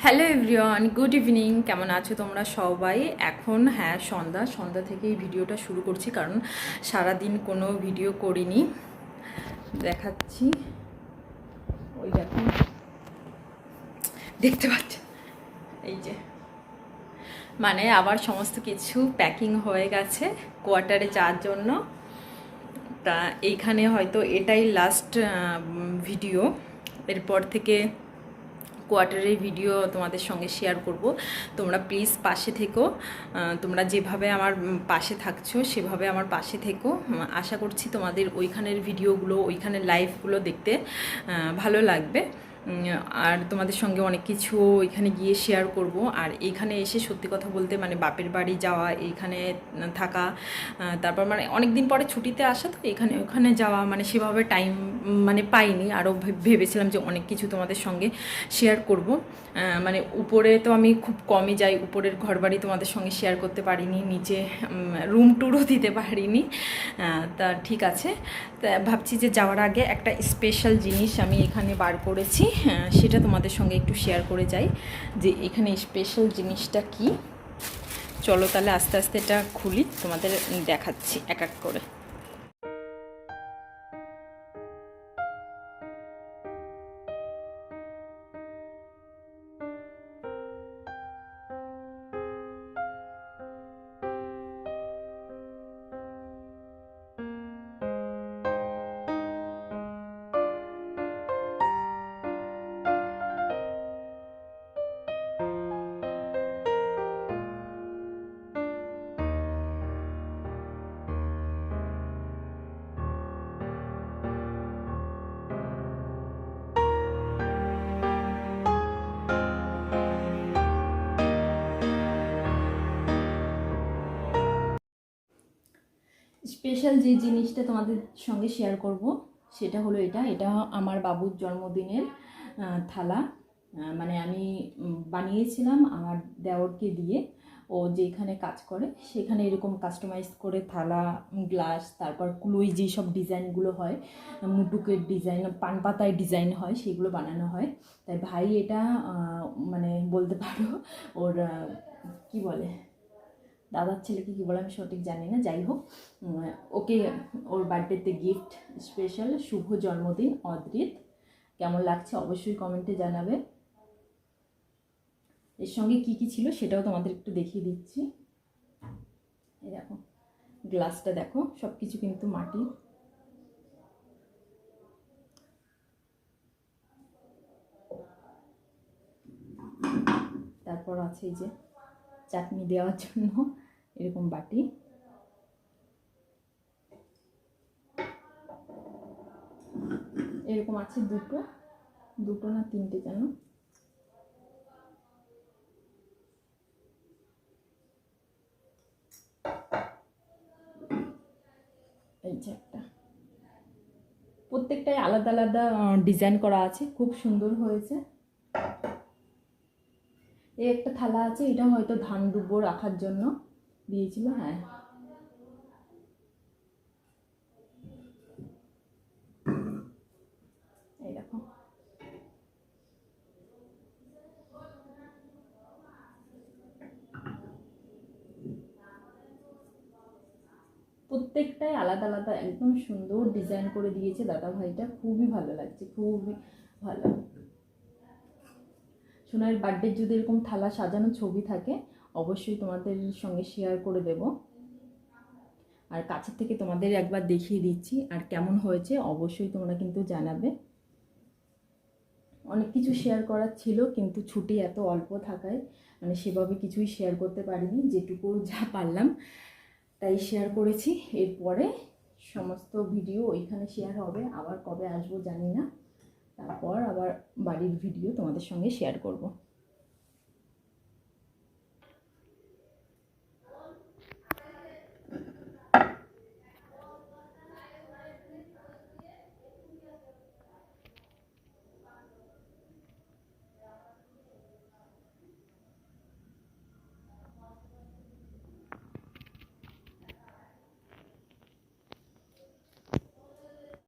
Hello everyone good evening কেমন আছো তোমরা সবাই? এখন হ্যাঁ সন্ধ্যা। সন্ধ্যা থেকেই ভিডিওটা শুরু করছি কারণ সারাদিন কোনো ভিডিও করিনি। দেখাচ্ছি। ওই দেখো। দেখতে পাচ্ছ? এই যে। মানে আবার সমস্ত কিছু প্যাকিং হয়ে গেছে কোয়ার্টারে যাওয়ার জন্য। তা এইখানে হয়তো এটাই লাস্ট ভিডিও এরপর থেকে কোয়ার্টারের ভিডিও তোমাদের সঙ্গে শেয়ার করব। তোমরা প্লিজ পাশে থেকো। তোমরা যেভাবে আমার পাশে থাকছো, সেভাবে আমার পাশে থেকো। আশা করছি তোমাদের ওইখানের ভিডিওগুলো ওইখানের লাইভগুলো দেখতে ভালো লাগবে। আর তোমাদের সঙ্গে অনেক কিছু এখানে গিয়ে শেয়ার করব। আর এইখানে এসে সত্যি কথা বলতে মানে বাপের বাড়ি যাওয়া এইখানে থাকা তারপর মানে অনেক দিন পরে ছুটিতে আসা তো এখানে ওখানে যাওয়া মানে সেভাবে টাইম মানে পাইনি। আরও ভেবেছিলাম যে অনেক কিছু তোমাদের সঙ্গে শেয়ার করব। মানে উপরে তো আমি খুব কমই যাই, উপরের ঘরবাড়ি তোমাদের সঙ্গে শেয়ার করতে পারিনি, নিচে রুম ট্যুরও দিতে পারিনি। তা ঠিক আছে। ভাবছি যে যাওয়ার আগে একটা স্পেশাল জিনিস আমি এখানে বার করেছি। সেটা তোমাদের সঙ্গে একটু শেয়ার করে যাই যে এখানে স্পেশাল জিনিসটা কি। চলো তাহলে আস্তে আস্তে এটা খুলি, তোমাদের দেখাচ্ছি এক এক করে। স্পেশাল যে জিনিসটা তোমাদের সঙ্গে শেয়ার করব, সেটা হলো এটা। এটা আমার বাবুর জন্মদিনের থালা। মানে আমি বানিয়েছিলাম আমার দেওরকে দিয়ে। ও যেখানে কাজ করে, সেখানে এরকম কাস্টমাইজ করে থালা, গ্লাস, তারপর কুলুই যেসব ডিজাইনগুলো হয়, মুটুকের ডিজাইন পান পাতায় ডিজাইন হয়, সেগুলো বানানো হয়। তাই ভাই এটা মানে বলতে পারো, ওর কি বলে? দাদার ছেলেকে কী বলে আমি সঠিক জানি না, যাই হোক ওকে ওর বার্থডেতে গিফট স্পেশাল শুভ জন্মদিন, অদ্রিত। কেমন লাগছে অবশ্যই কমেন্টে জানাবে। এর সঙ্গে কি কি ছিল সেটাও তোমাদের একটু দেখিয়ে দিচ্ছি। এই দেখো গ্লাসটা দেখো সব কিছু কিন্তু মাটি। তারপর আছে এই যে চাটনি দেওয়ার জন্য। এরকম বাটি। এরকম আছে দুটো দুটো না তিনটে যেন। এই যে একটা। প্রত্যেকটাই আলাদা আলাদা ডিজাইন করা আছে, খুব সুন্দর হয়েছে। এই একটা থালা আছে, এটা হয়তো ধান দুব্বো রাখার জন্য। দিয়েছিল হ্যাঁ প্রত্যেকটাই আলাদা আলাদা, একদম সুন্দর ডিজাইন করে দিয়েছে দাদা ভাইটা। খুবই ভালো লাগছে, খুবই ভালো। সোনার বার্থডে যদি এরকম থালা সাজানো ছবি থাকে অবশ্যই তোমাদের সঙ্গে শেয়ার করে দেব। আর কাছের থেকে তোমাদের একবার দেখিয়ে দিচ্ছি আর কেমন হয়েছে, অবশ্যই তোমরা কিন্তু জানাবে। অনেক কিছু শেয়ার করার ছিল, কিন্তু ছুটি এত অল্প থাকায় মানে সেভাবে কিছুই শেয়ার করতে পারিনি, যেটুকু যা পারলাম তাই শেয়ার করেছি। এরপরে সমস্ত ভিডিও ওইখানে শেয়ার হবে, আবার কবে আসব জানি না। তারপর আবার বাড়ির ভিডিও তোমাদের সঙ্গে শেয়ার করব।